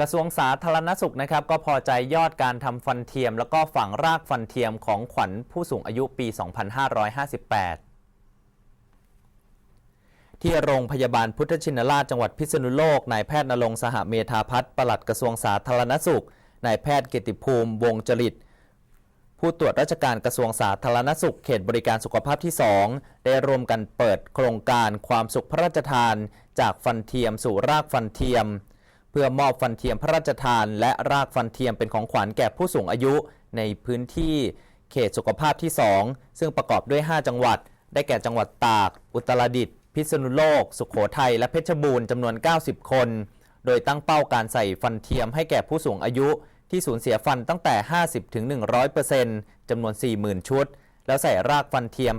กระทรวงสาธารณสุขนะครับก็พอใจยอดการทำฟันเทียม แล้วก็ฝังรากฟันเทียมของขวัญผู้สูงอายุปี 2558ที่โรงพยาบาลพุทธชินราชจังหวัดพิษณุโลกนายแพทย์นรงสหเมธาพัฒน์ปลัดกระทรวงสาธารณสุขนายแพทย์เกยรติภูมิวงจริต ผู้ตรวจราชการกระทรวงสาธารณสุข เขตบริการสุขภาพที่ 2 ได้ร่วมกันเปิดโครงการความสุขพระราชทาน จากฟันเทียมสู่รากฟันเทียม เพื่อมอบฟันเทียมพระราชทาน และรากฟันเทียมเป็นของขวัญแก่ผู้สูงอายุในพื้นที่เขตสุขภาพที่ 2 ซึ่งประกอบด้วย 5 จังหวัด ได้แก่จังหวัดตาก อุตรดิตถ์พิษณุโลก สุขโขทัยและเพชรบูรณ์จำนวน 90 คน โดยตั้งเป้าการใส่ฟันเทียมให้แก่ผู้สูงอายุ ที่สูญเสียฟันตั้งแต่ 50ถึง100%จำนวน 40,000 ชุด แล้วใส่รากฟันเทียม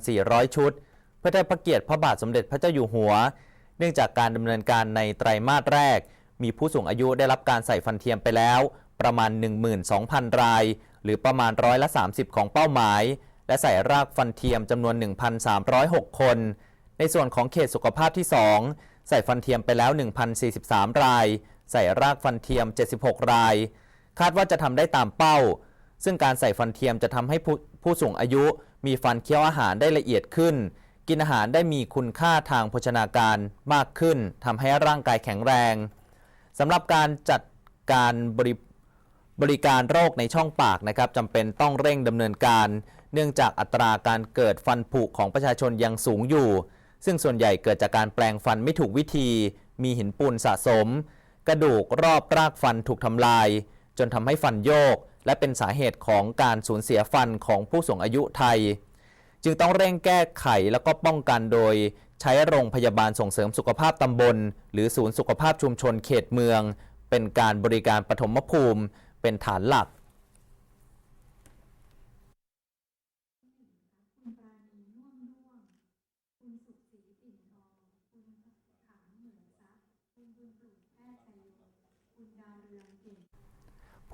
8,400 ชุด เพื่อได้พระเกียรติพระบาทสมเด็จพระเจ้าอยู่หัว เนื่องจากการดำเนินการในไตรมาสแรก มีผู้สูงอายุได้รับการใส่ฟันเทียมไปแล้ว ประมาณ 12,000 ราย หรือประมาณร้อยละ 30 ของเป้าหมาย และใส่รากฟันเทียมจำนวน 1,306 คน ในส่วนของเขตสุขภาพที่ 2 ใส่ฟันเทียมไปแล้ว 1,043 ราย ใส่รากฟันเทียม 76 ราย คาดว่าจะทำได้ตามเป้า ซึ่งการใส่ฟันเทียมจะทำให้ผู้ผู้สูงอายุมีฟันเคี้ยวอาหารได้ละเอียดขึ้น กินอาหารได้มีคุณค่าทางโภชนาการมากขึ้นทำให้ร่างกายแข็งแรง สำหรับการจัดการบริบริการโรคในช่องปากนะครับจำเป็นต้องเร่งดำเนินการ เนื่องจากอัตราการเกิดฟันผุของประชาชนยังสูงอยู่ ซึ่งส่วนใหญ่เกิดจากการแปลงฟันไม่ถูกวิธี มีหินปูนสะสม กระดูกรอบรากฟันถูกทำลาย จนทำให้ฟันโยก และเป็นสาเหตุของการสูญเสียฟันของผู้สูงอายุไทย จึงต้องเร่งแก้ไขแล้วก็ป้องกันโดย ใช้โรงพยาบาลส่งเสริมสุขภาพตำบล หรือศูนย์สุขภาพชุมชนเขตเมือง เป็นการบริการปฐมภูมิ เป็นฐานหลัก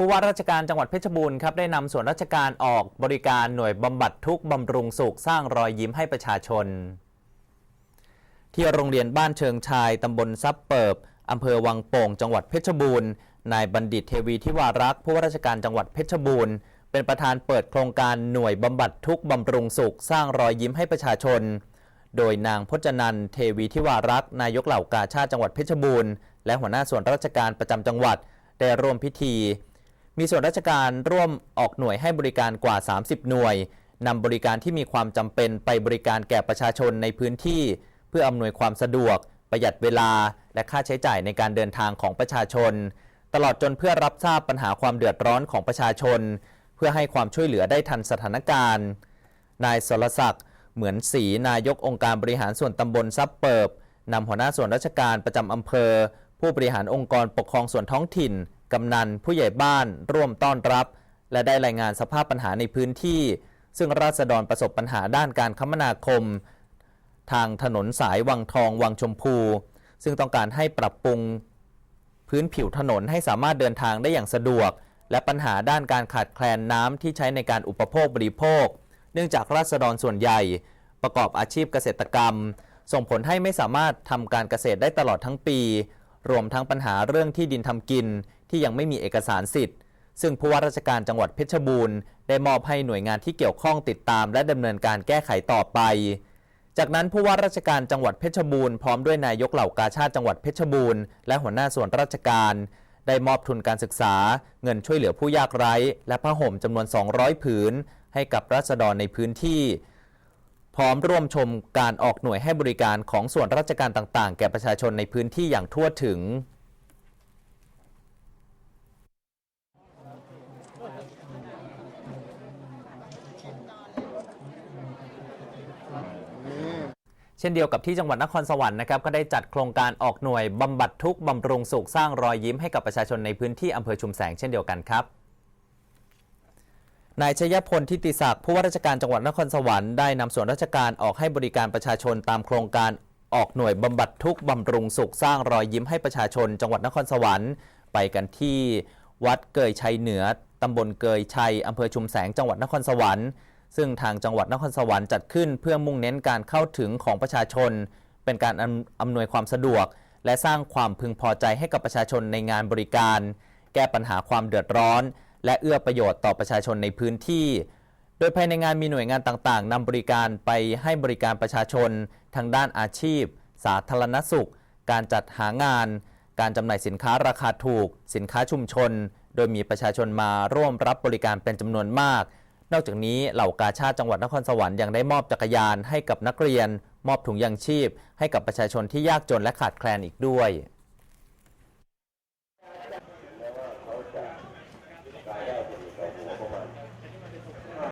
ผู้ว่าราชการจังหวัดเพชรบูรณ์ครับได้นำส่วนราชการออกบริการหน่วยบำบัดทุกข์บำรุงสุขสร้างรอยยิ้มให้ประชาชน ที่โรงเรียนบ้านเชิงชายตำบลซับเปิบอำเภอวังโป่งจังหวัดเพชรบูรณ์นายบัณฑิตเทวีทิวารักษ์ผู้ว่าราชการจังหวัดเพชรบูรณ์เป็นประธานเปิดโครงการหน่วยบำบัดทุกบำรุงสุข สร้างรอยยิ้มให้ประชาชน โดยนางพจนันเทวีทิวารักษ์นายกเหล่ากาชาติจังหวัดเพชรบูรณ์และหัวหน้าส่วนราชการประจำจังหวัด ได้ร่วมพิธี มีส่วนราชการร่วมออกหน่วยให้บริการกว่า 30 หน่วยนำบริการที่มีความจำเป็นไปบริการแก่ประชาชนในพื้นที่ เพื่ออำนวยความสะดวก ประหยัดเวลา และค่าใช้จ่ายในการเดินทางของประชาชน ตลอดจนเพื่อรับทราบปัญหาความเดือดร้อนของประชาชน เพื่อให้ความช่วยเหลือได้ทันสถานการณ์ นายสรศักดิ์เหมือนศรีนายกองค์การบริหารส่วนตำบลซับเปิบนำหัวหน้าส่วนราชการประจำอำเภอ ผู้บริหารองค์กรปกครองส่วนท้องถิ่น กำนันผู้ใหญ่บ้านร่วมต้อนรับ และได้รายงานสภาพปัญหาในพื้นที่ ซึ่งราษฎรประสบปัญหาด้านการคมนาคม ทางถนนสายวังทองวังชมพู ซึ่งต้องการให้ปรับปรุง พื้นผิวถนนให้สามารถเดินทางได้อย่างสะดวก และปัญหาด้านการขาดแคลนน้ำที่ใช้ในการอุปโภคบริโภค เนื่องจากราษฎรส่วนใหญ่ ประกอบอาชีพเกษตรกรรม ส่งผลให้ไม่สามารถทำการเกษตรได้ตลอดทั้งปี รวมทั้งปัญหาเรื่องที่ดินทำกิน ที่ยังไม่มีเอกสารสิทธิ์ ซึ่งผู้ว่าราชการจังหวัดเพชรบูรณ์ ได้มอบให้หน่วยงานที่เกี่ยวข้องติดตาม และดำเนินการแก้ไขต่อไป จากนั้นผู้ว่าราชการจังหวัดเพชรบูรณ์พร้อมด้วยนายกเหล่ากาชาติจังหวัดเพชรบูรณ์และหัวหน้าส่วนราชการได้มอบทุนการศึกษา เงินช่วยเหลือผู้ยากไร้ และผ้าห่มจำนวน 200 ผืน ให้กับราษฎรในพื้นที่ พร้อมร่วมชมการออกหน่วยให้บริการของส่วนราชการต่างๆ แก่ประชาชนในพื้นที่อย่างทั่วถึง เช่นเดียวกับที่จังหวัดนครสวรรค์นะครับก็ได้จัดโครงการออกหน่วยบำบัดทุกข์บำรุงสุขสร้างรอยยิ้มให้กับประชาชนในพื้นที่อำเภอชุมแสงเช่นเดียวกันครับนายชยพลทิติศักดิ์ผู้ว่าราชการจังหวัดนครสวรรค์ได้นำส่วนราชการออกให้บริการประชาชนตามโครงการออกหน่วยบำบัดทุกข์บำรุงสุขสร้างรอยยิ้มให้ประชาชน จังหวัดนครสวรรค์ ไปกันที่วัดเกยชัยเหนือตำบลเกยชัยอำเภอชุมแสงจังหวัดนครสวรรค์ ซึ่งทางจังหวัดนครสวรรค์จัดขึ้น เพื่อมุ่งเน้นการเข้าถึงของประชาชน เป็นการอำอำนวยความสะดวกและและสร้างความพึงพอใจให้กับประชาชนในงานบริการ แก้ปัญหาความเดือดร้อน และเอื้อประโยชน์ต่อประชาชนในพื้นที่ โดยภายในงานมีหน่วยงานต่างๆนำบริการไปให้บริการประชาชน ทางด้านอาชีพ สาธารณสุข การจัดหางาน การจำหน่ายสินค้าราคาถูก สินค้าชุมชน โดยมีประชาชนมาร่วมรับบริการเป็นจำนวนมาก นอกจากนี้เหล่ากาชาติจังหวัดนครสวรรค์ยังได้มอบจักรยานให้กับนักเรียน มอบถุงยางชีพ ให้กับประชาชนที่ยากจนและขาดแคลนอีกด้วย